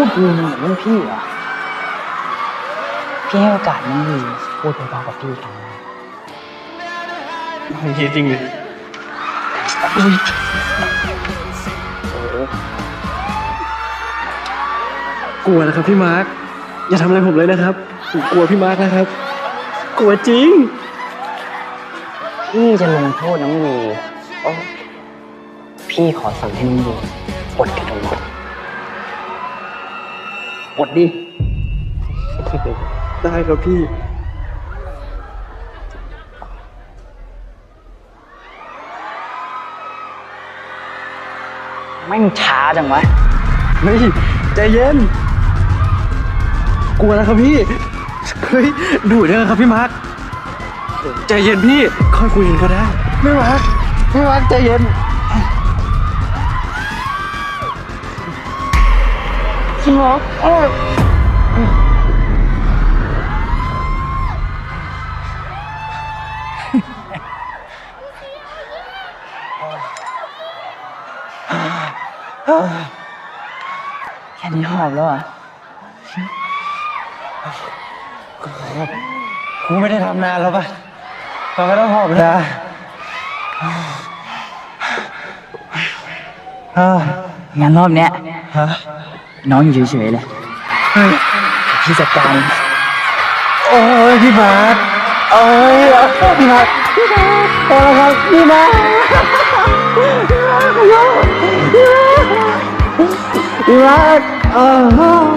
พูดดูเหมือนรุ่นพี่เหรอ พี่ให้โอกาสน้องวีพูดเบาๆกับพี่ครั้งนะจริงเลยกลัวนะครับพี่มาร์คอย่าทำอะไรผมเลยนะครับผมกลัวพี่มาร์คนะครับ กลัวจริง พี่จะลงโทษน้องวีโอ้พี่ขอสั่งให้น้องวีอดกระดู กอดดิ ได้ครับพี่ แม่งช้าจังวะ เฮ้ย ใจเย็น กลัวนะครับพี่ เฮ้ยดูเด้อครับพี่มาร์คใจเย็นพี่ ค่อยคุยกันก็ได้ ไม่มาร์คไม่มาร์คใจเย็น พี่มาร์คแค่นี้หอบแล้วเหรอะกูไม่ได้ทำนานแล้วป่ะเราไม่ต้องหอบนะงั้นรอบเนี้ยฮะ น้องอยู่เฉยๆเลยพี่จัดการโอ้ยพี่มาร์คโอ้ยพี่มาร์คพี่มาร์คพอแล้วครับพี่มาร์คพี่มาร์คพี่มาร์คพี่มาร์คเออ